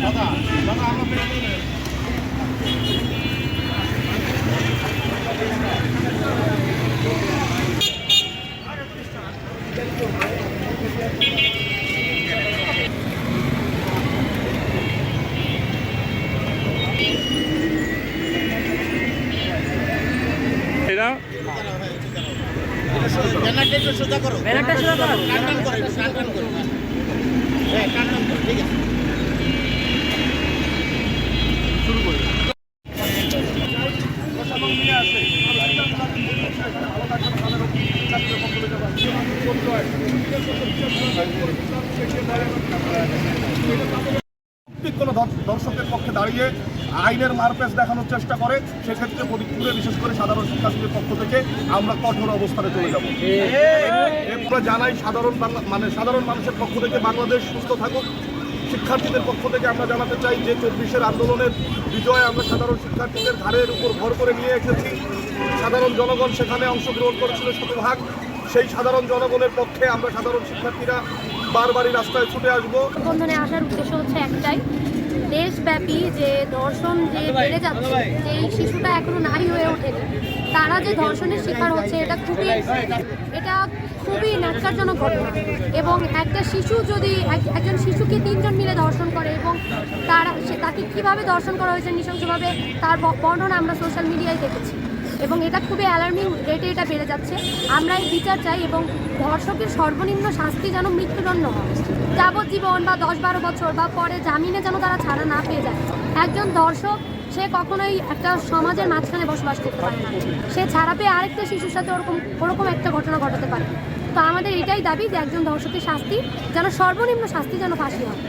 দাদা কোনো দর্শ- দর্শকের পক্ষে দাঁড়িয়ে আইনের মারপ্যাচ দেখানোর চেষ্টা করে, সেক্ষেত্রে ফরিদপুরে, বিশেষ করে সাধারণ শিক্ষার্থীদের পক্ষ থেকে আমরা কঠোর অবস্থানে চলে যাব। এরপরে জানাই সাধারণ মানে সাধারণ মানুষের পক্ষ থেকে বাংলাদেশ সুস্থ থাকুক। শিক্ষার্থীদের পক্ষ থেকে আমরা জানাতে চাই যে চব্বিশের আন্দোলনের বিজয় আমরা সাধারণ শিক্ষার্থীদের ঘাড়ের উপর ভর করে নিয়ে এসেছি। সাধারণ জনগণ সেখানে অংশগ্রহণ করেছিল শতভাগ। সেই সাধারণ জনগণের পক্ষে আমরা সাধারণ শিক্ষার্থীরা বারবারই রাস্তায় ছুটে আসব। আসার উদ্দেশ্য হচ্ছে একটাই দেশব্যাপী যে ধর্ষণ যে বেড়ে যাচ্ছে যে শিশুটা এখনও নারী হয়ে ওঠেনি, তারা যে ধর্ষণের শিকার হচ্ছে, এটা খুবই এটা খুবই ন্যাক্কারজনক ঘটনা। এবং একটা শিশু যদি এক- একজন শিশুকে তিনজন মিলে ধর্ষণ করে এবং তারা, সে তাকে কীভাবে ধর্ষণ করা হয়েছে নৃশংসভাবে তার বর্ণনা আমরা সোশ্যাল মিডিয়ায় দেখেছি। এবং এটা খুবই অ্যালার্মিং রেটে এটা বেড়ে যাচ্ছে। আমরা এই বিচার চাই এবং ধর্ষকের সর্বনিম্ন শাস্তি যেন মৃত্যুদণ্ড হয়। যাবজ্জীবন বা দশ বারো বছর বা পরে জামিনে যেন তারা ছাড়া না পেয়ে যায়। একজন দর্শক, সে কখনোই একটা সমাজের মাঝখানে বসবাস করতে পারে না। সে ছাড়া পেয়ে আরেকটা শিশুর সাথে ওরকম ওরকম একটা ঘটনা ঘটাতে পারে। তো আমাদের এটাই দাবি যে একজন ধর্ষকের শাস্তি, যেন সর্বনিম্ন শাস্তি যেন ফাঁসি হয়।